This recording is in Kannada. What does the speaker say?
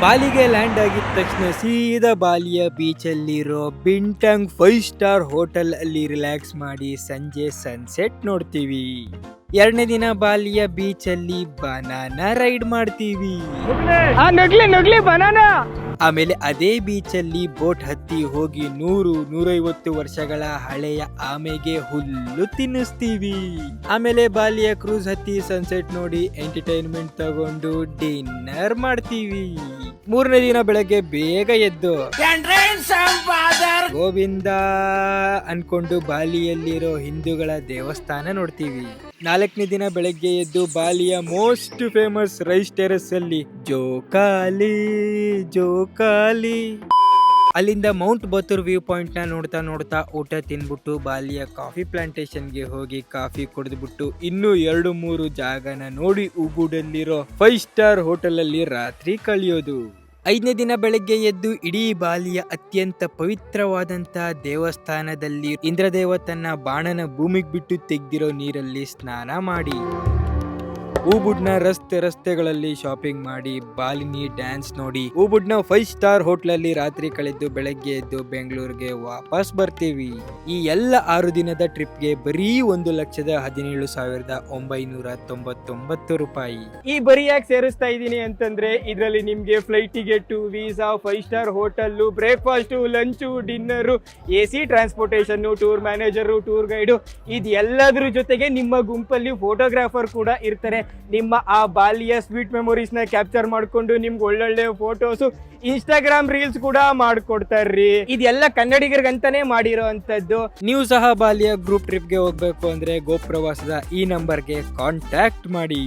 ಬಾಲಿಗೆ ಲ್ಯಾಂಡ್ ಆಗಿದ ತಕ್ಷಣ ಸೀದಾ ಬಾಲಿಯ ಬೀಚ್ ಅಲ್ಲಿರೋ ಬಿಂಟಂಗ್ ಫೈವ್ ಸ್ಟಾರ್ ಹೋಟೆಲ್ ಅಲ್ಲಿ ರಿಲ್ಯಾಕ್ಸ್ ಮಾಡಿ ಸಂಜೆ ಸನ್ಸೆಟ್ ನೋಡ್ತೀವಿ. ಎರಡನೇ ದಿನ ಬಾಲಿಯ ಬೀಚ್ ಅಲ್ಲಿ ಬನಾನಾ ರೈಡ್ ಮಾಡ್ತೀವಿ. ಆಮೇಲೆ ಅದೇ ಬೀಚ್ ಅಲ್ಲಿ ಬೋಟ್ ಹತ್ತಿ ಹೋಗಿ ನೂರು ನೂರೈವತ್ತು ವರ್ಷಗಳ ಹಳೆಯ ಆಮೆಗೆ ಹುಲ್ಲು ತಿನ್ನಿಸ್ತೀವಿ. ಆಮೇಲೆ ಬಾಲಿಯ ಕ್ರೂಸ್ ಹತ್ತಿ ಸನ್ಸೆಟ್ ನೋಡಿ ಎಂಟರ್ಟೈನ್ಮೆಂಟ್ ತಗೊಂಡು ಡಿನ್ನರ್ ಮಾಡ್ತೀವಿ. ಮೂರನೇ ದಿನ ಬೆಳಗ್ಗೆ ಬೇಗ ಎದ್ದು ಗೋವಿಂದ ಅನ್ಕೊಂಡು ಬಾಲಿಯಲ್ಲಿರೋ ಹಿಂದೂಗಳ ದೇವಸ್ಥಾನ ನೋಡ್ತೀವಿ. ನಾಲ್ಕನೇ ದಿನ ಬೆಳಗ್ಗೆ ಎದ್ದು ಬಾಲಿಯ ಮೋಸ್ಟ್ ಫೇಮಸ್ ರೈಸ್ ಟೆರೆಸ್ ಅಲ್ಲಿ ಜೋಕಾಲಿ ಜೋಕಾಲಿ. ಅಲ್ಲಿಂದ ಮೌಂಟ್ ಬತ್ತೂರ್ ವ್ಯೂ ಪಾಯಿಂಟ್ನ ನೋಡ್ತಾ ನೋಡ್ತಾ ಊಟ ತಿನ್ಬಿಟ್ಟು ಬಾಲಿಯ ಕಾಫಿ ಪ್ಲಾಂಟೇಶನ್ಗೆ ಹೋಗಿ ಕಾಫಿ ಕುಡಿದ್ಬಿಟ್ಟು ಇನ್ನು ಎರಡು ಮೂರು ಜಾಗನ ನೋಡಿ ಉಗುಡಲ್ಲಿರೋ ಫೈವ್ ಸ್ಟಾರ್ ಹೋಟೆಲ್ ಅಲ್ಲಿ ರಾತ್ರಿ ಕಳೆಯೋದು. ಐದನೇ ದಿನ ಬೆಳಗ್ಗೆ ಎದ್ದು ಇಡೀ ಬಾಲಿಯ ಅತ್ಯಂತ ಪವಿತ್ರವಾದಂತ ದೇವಸ್ಥಾನದಲ್ಲಿ ಇಂದ್ರದೇವ ತನ್ನ ಬಾಣನ ಭೂಮಿಗೆ ಬಿಟ್ಟು ತೆಗ್ದಿರೋ ನೀರಲ್ಲಿ ಸ್ನಾನ ಮಾಡಿ. ಊಬುಡ್ನ ರಸ್ತೆ ರಸ್ತೆಗಳಲ್ಲಿ ಶಾಪಿಂಗ್ ಮಾಡಿ, ಬಾಲಿನಿ ಡ್ಯಾನ್ಸ್ ನೋಡಿ. ಊಬುಡ್ನ ಫೈವ್ ಸ್ಟಾರ್ ಹೋಟ್ಲಲ್ಲಿ ರಾತ್ರಿ ಕಳೆದು ಬೆಳಗ್ಗೆ ಎದ್ದು ಬೆಂಗಳೂರಿಗೆ ವಾಪಸ್ ಬರ್ತೀವಿ. ಈ ಎಲ್ಲ ಆರು ದಿನದ ಟ್ರಿಪ್ಗೆ ಬರೀ ಒಂದು ಲಕ್ಷದ ಹದಿನೇಳು ಸಾವಿರದ ಒಂಬೈನೂರ ತೊಂಬತ್ತೊಂಬತ್ತು ರೂಪಾಯಿ. ಈ ಬರಿಯಾಗಿ ಸೇರಿಸ್ತಾ ಇದ್ದೀನಿ ಅಂತಂದ್ರೆ, ಇದರಲ್ಲಿ ನಿಮ್ಗೆ flight ticket visa five star hotel breakfast lunch dinner A C transportation tour manager tour guide ಇದೆಲ್ಲದರ ಜೊತೆಗೆ ನಿಮ್ಮ ಗುಂಪಲ್ಲಿ ಫೋಟೋಗ್ರಾಫರ್ ಕೂಡ ಇರ್ತಾರೆ. ನಿಮ್ಮ ಆ ಬಾಲ್ಯ ಸ್ವೀಟ್ ಮೆಮೊರೀಸ್ನ ಕ್ಯಾಪ್ಚರ್ ಮಾಡ್ಕೊಂಡು ನಿಮ್ಗೆ ಒಳ್ಳೊಳ್ಳೆ ಫೋಟೋಸು ಇನ್ಸ್ಟಾಗ್ರಾಮ್ ರೀಲ್ಸ್ ಕೂಡ ಮಾಡ್ಕೊಡ್ತಾರ್ರಿ. ಇದೆಲ್ಲ ಕನ್ನಡಿಗರಿಗಂತಾನೆ ಮಾಡಿರೋ ಅಂತದ್ದು ನೀವು ಸಹ ಬಾಲ್ಯ ಗ್ರೂಪ್ ಟ್ರಿಪ್ಗೆ ಹೋಗ್ಬೇಕು ಅಂದ್ರೆ ಗೋಪ್ರವಾಸದ ಈ ನಂಬರ್ಗೆ ಕಾಂಟ್ಯಾಕ್ಟ್ ಮಾಡಿ.